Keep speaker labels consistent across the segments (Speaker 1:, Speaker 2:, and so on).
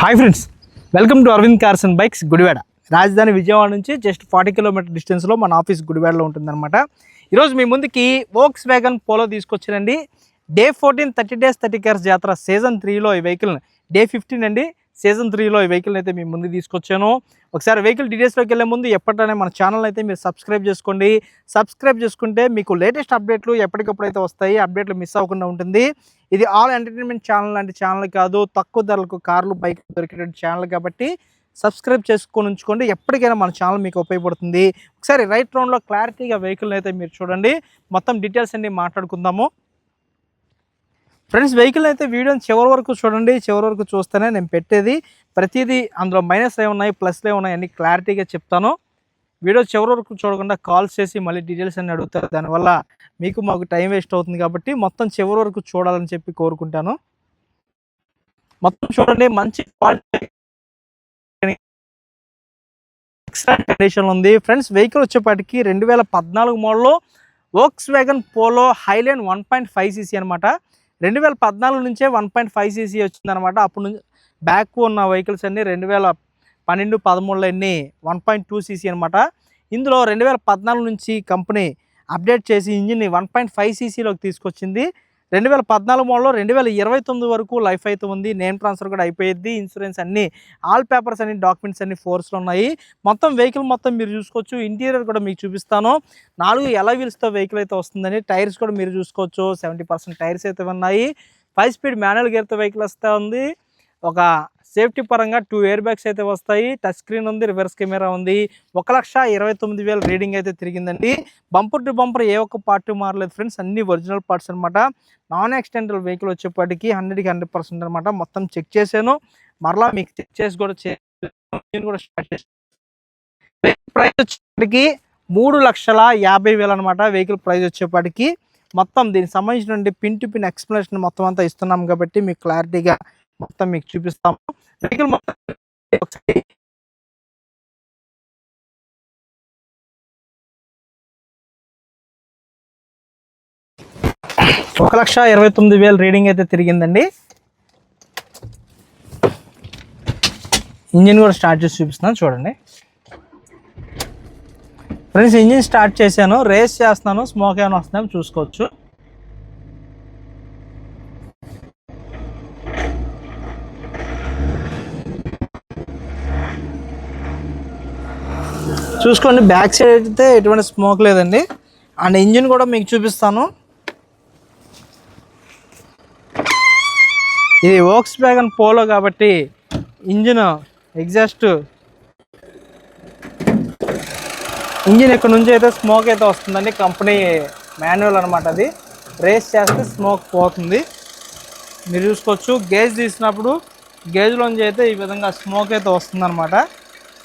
Speaker 1: Hi friends welcome to Arvind cars and bikes Gudivada. రాజధాని విజయవాడ నుంచి just forty kilometre డిస్టెన్స్లో మన ఆఫీస్ గుడివాడలో ఉంటుందన్నమాట. ఈరోజు మీ ముందుకి వోక్స్ వ్యాగన్ పోలో తీసుకొచ్చానండి day fourteen thirty days thirty cars జాతర సీజన్ త్రీలో ఈ వెహికల్ డే ఫిఫ్టీన్ అండి. సీజన్ త్రీలో ఈ వెహికల్ అయితే మీ ముందు తీసుకొచ్చాను. ఒకసారి వెహికల్ డీటెయిల్స్లోకి వెళ్ళే ముందు ఎప్పటినే మన ఛానల్ అయితే మీరు సబ్స్క్రైబ్ చేసుకోండి. సబ్స్క్రైబ్ చేసుకుంటే మీకు లేటెస్ట్ అప్డేట్లు ఎప్పటికప్పుడు అయితే వస్తాయి. అప్డేట్లు మిస్ అవ్వకుండా ఉంటుంది. ఇది ఆల్ ఎంటర్టైన్మెంట్ ఛానల్ లాంటి ఛానల్ కాదు. తక్కువ ధరలకు కార్లు బైక్ దొరికేటువంటి ఛానల్ కాబట్టి సబ్స్క్రైబ్ చేసుకొని ఉంచుకోండి. ఎప్పటికైనా మన ఛానల్ మీకు ఉపయోగపడుతుంది. ఒకసారి రైట్ రౌండ్లో క్లారిటీగా వెహికల్ అయితే మీరు చూడండి. మొత్తం డీటెయిల్స్ అన్ని మాట్లాడుకుందాము. ఫ్రెండ్స్ వెహికల్ అయితే వీడియోని చివరి వరకు చూడండి. చివరి వరకు చూస్తేనే నేను పెట్టేది. ప్రతిదీ అందులో మైనస్ ఏ ఉన్నాయి ప్లస్లే ఉన్నాయి అన్ని క్లారిటీగా చెప్తాను. వీడియో చివరి వరకు చూడకుండా కాల్స్ చేసి మళ్ళీ డీటెయిల్స్ అన్ని అడుగుతారు. దానివల్ల మీకు మాకు టైం వేస్ట్ అవుతుంది కాబట్టి మొత్తం చివరి వరకు చూడాలని చెప్పి కోరుకుంటాను. మొత్తం చూడండి మంచి క్వాలిటీ ఎక్సలెంట్ కండిషన్ ఉంది. ఫ్రెండ్స్ వెహికల్ వచ్చేపాటికి రెండు వేల పద్నాలుగు మోడల్లో Volkswagen Polo Highline one point five CC అనమాట రెండు వేల పద్నాలుగు నుంచే వన్ పాయింట్ ఫైవ్ సీసీ వచ్చిందనమాట అప్పుడు నుంచి బ్యాక్ ఉన్న వెహికల్స్ అన్నీ రెండు వేల పన్నెండు పదమూడులో అన్ని వన్ పాయింట్ టూ సీసీ అనమాట ఇందులో రెండు వేల పద్నాలుగు నుంచి కంపెనీ అప్డేట్ చేసి ఇంజిన్ని వన్ పాయింట్ ఫైవ్ సీసీలోకి తీసుకొచ్చింది. రెండు వేల పద్నాలుగు మోడల్లో రెండు వేల ఇరవై తొమ్మిది వరకు లైఫ్ అయితే ఉంది. నేమ్ ట్రాన్స్ఫర్ కూడా అయిపోయింది ఇన్సూరెన్స్ అన్ని ఆల్ పేపర్స్ అన్ని డాక్యుమెంట్స్ అన్ని ఫోర్స్లో ఉన్నాయి. మొత్తం వెహికల్ మొత్తం మీరు చూసుకోవచ్చు. ఇంటీరియర్ కూడా మీకు చూపిస్తాను. నాలుగు ఎలా వీల్స్తో వెహికల్ అయితే వస్తుందని టైర్స్ కూడా మీరు చూసుకోవచ్చు. సెవెంటీ పర్సెంట్ టైర్స్ అయితే ఉన్నాయి. ఫైవ్ స్పీడ్ మాన్యువల్ గేర్తో వెహికల్ వస్తూ ఉంది. ఒక సేఫ్టీ పరంగా టూ ఇయర్ బ్యాగ్స్ అయితే వస్తాయి. టచ్ స్క్రీన్ ఉంది రివర్స్ కెమెరా ఉంది. ఒక లక్ష ఇరవై తొమ్మిది వేల రీడింగ్ అయితే తిరిగిందండి. బంపర్ టు బంపర్ ఏ ఒక్క పార్ట్ మారలేదు ఫ్రెండ్స్. అన్ని ఒరిజినల్ పార్ట్స్ అనమాట నాన్ యాక్సిడెంటల్ వెహికల్ వచ్చేప్పటికి హండ్రెడ్కి హండ్రెడ్ పర్సెంట్ అనమాట మొత్తం చెక్ చేశాను. మరలా మీకు చెక్ చేసి కూడా చే నేను కూడా స్టార్ట్ చేశాను ప్రైస్ వచ్చేప్పటికి మూడు లక్షల యాభై వేలు అనమాట వెహికల్ ప్రైస్ వచ్చేప్పటికి. మొత్తం దీనికి సంబంధించిన పిన్ టు పిన్ ఎక్స్ప్లెనేషన్ మొత్తం అంతా ఇస్తున్నాం కాబట్టి మీకు క్లారిటీగా మొత్తం మీకు చూపిస్తాము. వెహికల్ మొత్తం ఒకసారి ఒక లక్ష ఇరవై తొమ్మిది వేలు రీడింగ్ అయితే తిరిగిందండి. ఇంజిన్ కూడా స్టార్ట్ చేసి చూపిస్తున్నాను చూడండి. ఫ్రెండ్స్ ఇంజిన్ స్టార్ట్ చేశాను. రేస్ చేస్తున్నాను స్మోక్ ఏమైనా వస్తుందేమో చూసుకోవచ్చు. చూసుకోండి బ్యాక్ సైడ్ అయితే ఎటువంటి స్మోక్ లేదండి. అండ్ ఇంజిన్ కూడా మీకు చూపిస్తాను. ఇది వోక్స్ బ్యాగన్ పోలో కాబట్టి ఇంజిన్ ఎగ్జాస్ట్ ఇంజిన్ ఇక్కడ నుంచి అయితే స్మోక్ అయితే వస్తుందండి. కంపెనీ మాన్యువల్ అనమాట అది. రేస్ చేస్తే స్మోక్ పోతుంది. మీరు చూసుకోవచ్చు గేజ్ తీసినప్పుడు గేజ్లోంచి అయితే ఈ విధంగా స్మోక్ అయితే వస్తుందన్నమాట.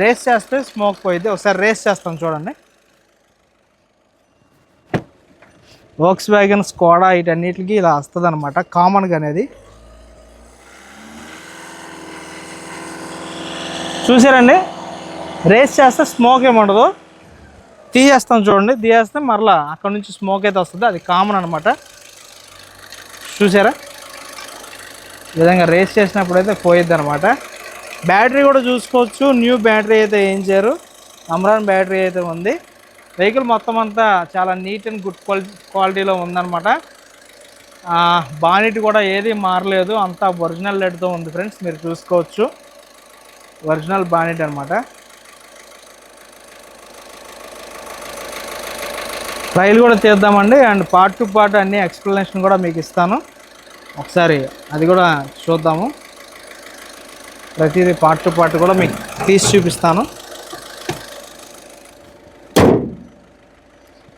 Speaker 1: రేస్ చేస్తే స్మోక్ పోయింది ఒకసారి రేస్ చేస్తాం చూడండి. వోక్స్ వ్యాగన్ స్కోడా వీటన్నిటికి ఇలా వస్తుంది అనమాట కామన్గా అనేది. చూసారండి? రేస్ చేస్తే స్మోక్ ఏముండదు తీసేస్తాం చూడండి. తీసేస్తే మరలా అక్కడ నుంచి స్మోక్ అయితే వస్తుంది. అది కామన్ అనమాట చూసారా? ఈ విధంగా రేస్ చేసినప్పుడు అయితే పోయిద్ది అనమాట బ్యాటరీ కూడా చూసుకోవచ్చు. న్యూ బ్యాటరీ అయితే వేయించారు అమ్రాన్ బ్యాటరీ అయితే ఉంది. వెహికల్ మొత్తం అంతా చాలా నీట్ అండ్ గుడ్ క్వాలిటీ క్వాలిటీలో ఉందన్నమాట. బానిట్ కూడా ఏది మారలేదు. అంతా ఒరిజినల్ లెడ్తో ఉంది ఫ్రెండ్స్ మీరు చూసుకోవచ్చు. ఒరిజినల్ బానిట్ అనమాట ట్రైల్ కూడా తీద్దామండి అండ్ పార్ట్ టు పార్ట్ అన్ని ఎక్స్ప్లెనేషన్ కూడా మీకు ఇస్తాను. ఒకసారి అది కూడా చూద్దాము. ప్రతిదీ పార్ట్ టు పార్ట్ కూడా మీకు తీసి చూపిస్తాను.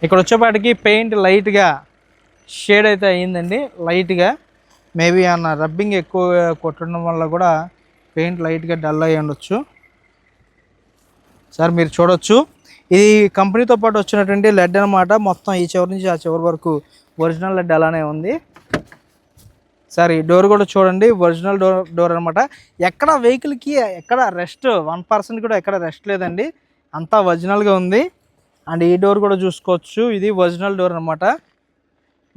Speaker 1: ఇక్కడ వచ్చేపాటికి పెయింట్ లైట్గా షేడ్ అయితే అయ్యిందండి. లైట్గా మేబీ అన్న రబ్బింగ్ ఎక్కువ కొట్టడం వల్ల కూడా పెయింట్ లైట్గా డల్ అయ్యి ఉండొచ్చు. సార్ మీరు చూడొచ్చు. ఇది కంపెనీతో పాటు వచ్చినటువంటి లెడ్ అనమాట మొత్తం ఈ చివరి నుంచి ఆ చివరి వరకు ఒరిజినల్ లెడ్ అలానే ఉంది. సార్ ఈ డోర్ కూడా చూడండి ఒరిజినల్ డోర్ డోర్ అనమాట ఎక్కడ వెహికల్కి ఎక్కడ రెస్ట్ వన్ పర్సెంట్ కూడా ఎక్కడ రెస్ట్ లేదండి. అంతా ఒరిజినల్గా ఉంది. అండ్ ఈ డోర్ కూడా చూసుకోవచ్చు. ఇది ఒరిజినల్ డోర్ అనమాట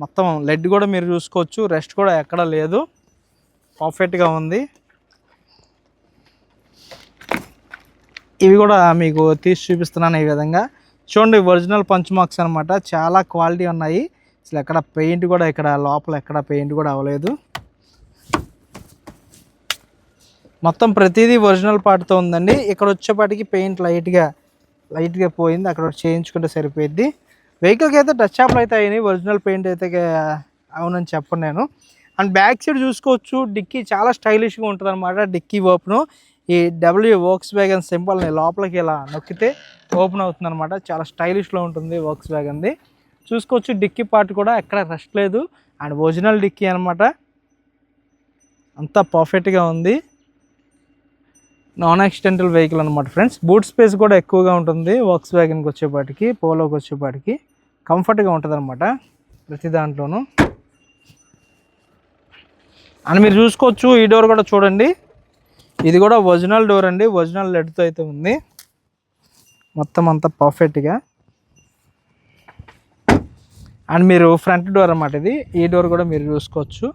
Speaker 1: మొత్తం లెడ్ కూడా మీరు చూసుకోవచ్చు. రెస్ట్ కూడా ఎక్కడ లేదు. పర్ఫెక్ట్గా ఉంది. ఇవి కూడా మీకు తీసి చూపిస్తున్నాను ఈ విధంగా. చూడండి ఒరిజినల్ పంచ్ మార్క్స్ అనమాట చాలా క్వాలిటీ ఉన్నాయి. అసలు ఎక్కడ పెయింట్ కూడా ఇక్కడ లోపల ఎక్కడ పెయింట్ కూడా అవ్వలేదు. మొత్తం ప్రతిదీ ఒరిజినల్ పార్ట్తో ఉందండి. ఇక్కడ వచ్చేపాటికి పెయింట్ లైట్గా లైట్గా పోయింది. అక్కడ చేయించుకుంటే సరిపోయింది వెహికల్కి అయితే టచ్ అప్లు అయితే అయినాయి. ఒరిజినల్ పెయింట్ అయితే అవునని చెప్పను నేను. అండ్ బ్యాక్ సైడ్ చూసుకోవచ్చు డిక్కీ చాలా స్టైలిష్గా ఉంటుంది అనమాట డిక్కీ ఓపెను. ఈ డబ్ల్యూ వర్క్స్ వ్యాగన్ సింబల్ని లోపలికి ఇలా నొక్కితే ఓపెన్ అవుతుంది అనమాట చాలా స్టైలిష్లో ఉంటుంది వర్క్స్ వ్యాగన్ది చూసుకోవచ్చు. డిక్కీ పార్ట్ కూడా ఎక్కడ రెస్ట్ లేదు. అండ్ ఒరిజినల్ డిక్కీ అనమాట అంతా పర్ఫెక్ట్గా ఉంది. నాన్ యాక్సిడెంటల్ వెహికల్ అనమాట ఫ్రెండ్స్. బూట్ స్పేస్ కూడా ఎక్కువగా ఉంటుంది వర్క్స్ వ్యాగన్కి వచ్చేపాటికి పోలోకి వచ్చేపాటికి. కంఫర్ట్గా ఉంటుంది అనమాట ప్రతి దాంట్లోనూ. అండ్ మీరు చూసుకోవచ్చు ఈ డోర్ కూడా చూడండి. ఇది కూడా ఒరిజినల్ డోర్ అండి. ఒరిజినల్ లెడ్తో అయితే ఉంది. మొత్తం అంతా పర్ఫెక్ట్గా. అండ్ మీరు ఫ్రంట్ డోర్ అన్నమాట ఇది. ఈ డోర్ కూడా మీరు చూసుకోవచ్చు.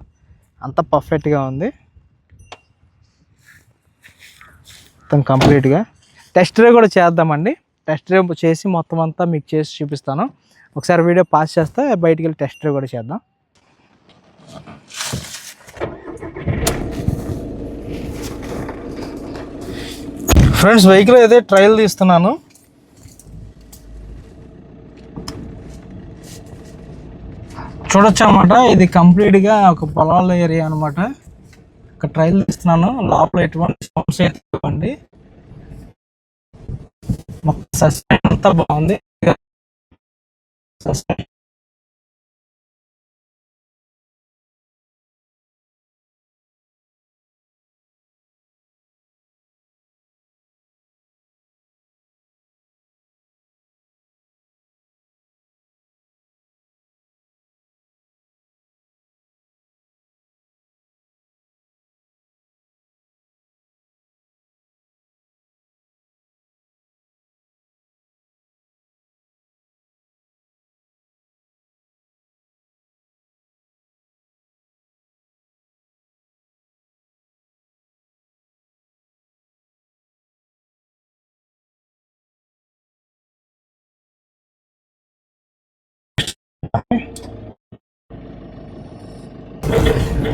Speaker 1: అంత పర్ఫెక్ట్గా ఉంది. మొత్తం కంప్లీట్గా టెస్ట్ డ్రైవ్ కూడా చేద్దామండి. టెస్ట్ డ్రైవ్ చేసి మొత్తం అంతా మీకు చేసి చూపిస్తాను. ఒకసారి వీడియో పాస్ చేస్తే బయటికి వెళ్ళి టెస్ట్ డ్రైవ్ కూడా చేద్దాం. ఫ్రెండ్స్ వెహికల్ అయితే ట్రయల్ తీస్తున్నాను. చూడొచ్చు అనమాట ఇది కంప్లీట్గా ఒక పొలాల ఏరియా అనమాట ఒక ట్రయల్ తీస్తున్నాను. లోపల ఎటువంటి సౌండ్స్ అయితే ఇవ్వండి మొత్తం సస్పెన్ అంతా బాగుంది. సస్పెన్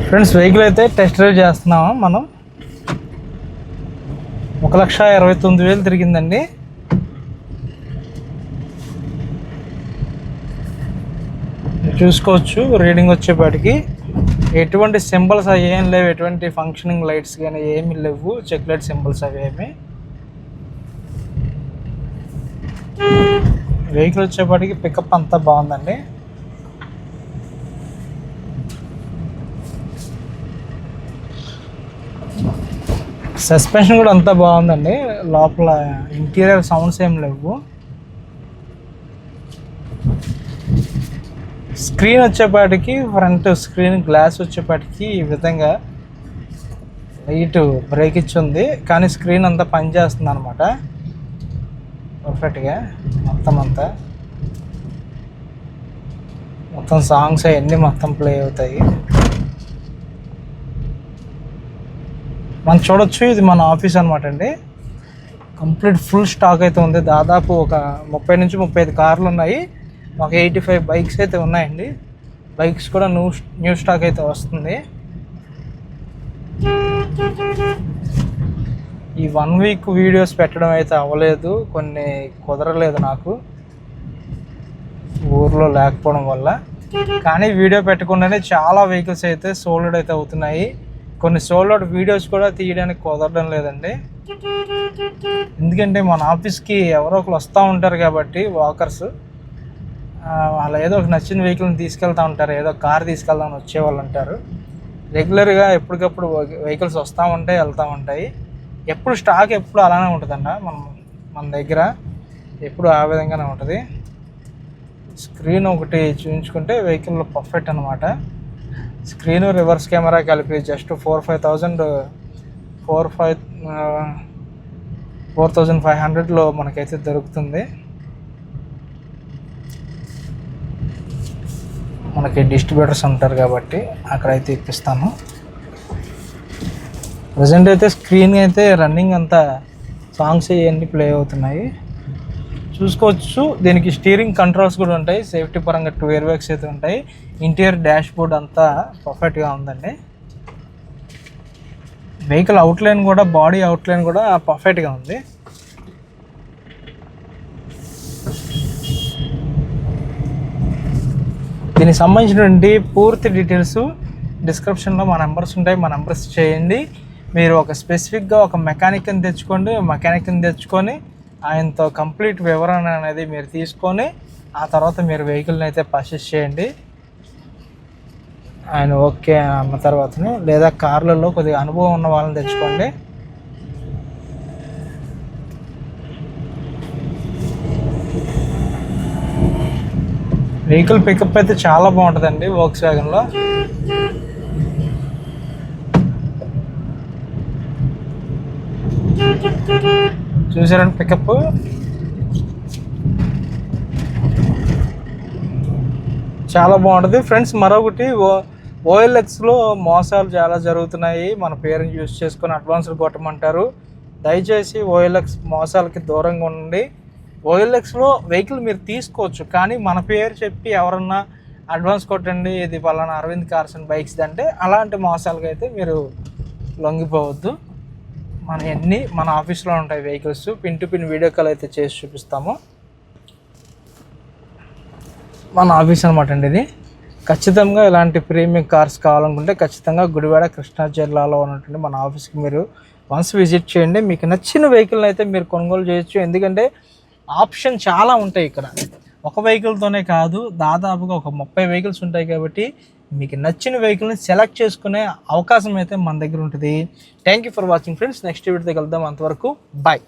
Speaker 1: ఫ్రెండ్స్ వెహికల్ అయితే టెస్ట్ డ్రైవ్ చేస్తున్నాము మనం. ఒక లక్ష ఇరవై తొమ్మిది వేలు తిరిగిందండి. చూసుకోవచ్చు రీడింగ్ వచ్చేపాటికి. ఎటువంటి సింబల్స్ అవి ఏం లేవు ఎటువంటి ఫంక్షనింగ్ లైట్స్ కానీ ఏమి లేవు చెక్ లైట్ సింబల్స్ అవి ఏమి. వెహికల్ వచ్చేపాటికి పికప్ అంతా బాగుందండి. సస్పెన్షన్ కూడా అంతా బాగుందండి. లోపల ఇంటీరియర్ సౌండ్స్ ఏం లేవు. స్క్రీన్ వచ్చేపాటికి ఫ్రంట్ స్క్రీన్ గ్లాస్ వచ్చేపాటికి ఈ విధంగా లైట్ బ్రేక్ ఇచ్చి ఉంది కానీ స్క్రీన్ అంతా పనిచేస్తుంది అనమాట పర్ఫెక్ట్గా మొత్తం అంతా. మొత్తం సాంగ్స్ అవన్నీ మొత్తం ప్లే అవుతాయి. మనం చూడొచ్చు ఇది మన ఆఫీస్ అనమాట అండి. కంప్లీట్ ఫుల్ స్టాక్ అయితే ఉంది. దాదాపు ఒక ముప్పై నుంచి ముప్పై ఐదు కార్లు ఉన్నాయి. మాకు ఎయిటీ ఫైవ్ బైక్స్ అయితే ఉన్నాయండి. బైక్స్ కూడా న్యూ న్యూ స్టాక్ అయితే వస్తుంది. ఈ వన్ వీక్ వీడియోస్ పెట్టడం అయితే అవ్వలేదు కొన్ని కుదరలేదు నాకు. ఊర్లో లేకపోవడం వల్ల. కానీ వీడియో పెట్టకుండానే చాలా వెహికల్స్ అయితే సోల్డ్ అయితే అవుతున్నాయి. కొన్ని సోల్డ్ వీడియోస్ కూడా తీయడానికి కుదరడం లేదండి. ఎందుకంటే మన ఆఫీస్కి ఎవరో ఒకరు వస్తూ ఉంటారు కాబట్టి వాకర్స్ వాళ్ళు ఏదో ఒక నచ్చిన వెహికల్ని తీసుకెళ్తూ ఉంటారు ఏదో కార్ తీసుకెళ్దామని వచ్చేవాళ్ళు ఉంటారు. రెగ్యులర్గా ఎప్పటికప్పుడు వెహికల్స్ వస్తూ ఉంటాయి వెళ్తూ ఉంటాయి. ఎప్పుడు స్టాక్ ఎప్పుడు అలానే ఉంటుందంట మనం మన దగ్గర ఎప్పుడు ఆ విధంగానే ఉంటుంది. స్క్రీన్ ఒకటి చూపించుకుంటే వెహికల్లో పర్ఫెక్ట్ అనమాట స్క్రీన్ రివర్స్ కెమెరా కలిపి just four five thousand four five four thousand five హండ్రెడ్లో మనకైతే దొరుకుతుంది. మనకి డిస్ట్రిబ్యూటర్స్ ఉంటారు కాబట్టి అక్కడైతే ఇప్పిస్తాను. ప్రజెంట్ అయితే స్క్రీన్ అయితే రన్నింగ్ అంతా సాంగ్స్ ఇవన్నీ ప్లే అవుతున్నాయి. చూసుకోవచ్చు. దీనికి స్టీరింగ్ కంట్రోల్స్ కూడా ఉంటాయి. సేఫ్టీ పరంగా టూ ఇయర్ బ్యాగ్స్ అయితే ఉంటాయి. ఇంటీరియర్ డాష్ బోర్డ్ అంతా పర్ఫెక్ట్గా ఉందండి. వెహికల్ అవుట్లైన్ కూడా బాడీ అవుట్లైన్ కూడా పర్ఫెక్ట్గా ఉంది. దీనికి సంబంధించినటువంటి పూర్తి డీటెయిల్స్ డిస్క్రిప్షన్లో మా నెంబర్స్ ఉంటాయి. మా నెంబర్స్ చేయండి. మీరు ఒక స్పెసిఫిక్గా ఒక మెకానిక్ని తెచ్చుకోండి. మెకానిక్ని తెచ్చుకొని ఆయనతో కంప్లీట్ వివరణ అనేది మీరు తీసుకొని ఆ తర్వాత మీరు వెహికల్ని అయితే పర్చేస్ చేయండి. ఆయన ఓకే అన్న తర్వాతనే లేదా కార్లలో కొద్దిగా అనుభవం ఉన్న వాళ్ళని తెచ్చుకోండి. వెహికల్ పికప్ అయితే చాలా బాగుంటుందండి వర్క్స్ వ్యాగన్లో చూసారండి పికప్? చాలా బాగుంటుంది. ఫ్రెండ్స్ మరొకటి ఓ ఓఎల్ఎక్స్లో మోసాలు చాలా జరుగుతున్నాయి. మన పేరుని యూజ్ చేసుకొని అడ్వాన్సులు కొట్టమంటారు. దయచేసి ఓఎల్ఎక్స్ మోసాలకి దూరంగా ఉండండి. ఓఎల్ఎక్స్లో వెహికల్ మీరు తీసుకోవచ్చు కానీ మన పేరు చెప్పి ఎవరన్నా అడ్వాన్స్ కొట్టండి. ఇది పలానా అరవింద్ కార్సన్ బైక్స్ అంటే అలాంటి మోసాలకైతే అయితే మీరు లొంగిపోవద్దు. మన అన్ని మన ఆఫీస్లో ఉంటాయి vehicles pin to pin video call అయితే చేసి చూపిస్తాము. మన ఆఫీస్ అనమాట అండి ఇది. ఖచ్చితంగా ఇలాంటి ప్రీమియం కార్స్ కావాలనుకుంటే ఖచ్చితంగా గుడివాడ కృష్ణా జిల్లాలో ఉన్నటువంటి మన ఆఫీస్కి మీరు వన్స్ విజిట్ చేయండి. మీకు నచ్చిన వెహికల్ని అయితే మీరు కొనుగోలు చేయొచ్చు. ఎందుకంటే ఆప్షన్ చాలా ఉంటాయి ఇక్కడ. ఒక వెహికల్తోనే కాదు దాదాపుగా ఒక ముప్పై వెహికల్స్ ఉంటాయి కాబట్టి మీకు నచ్చిన వెహికల్ని సెలెక్ట్ చేసుకునే అవకాశం అయితే మన దగ్గర ఉంటుంది. Thank you for watching friends next వీడియోతో కలుద్దాం. అంతవరకు బాయ్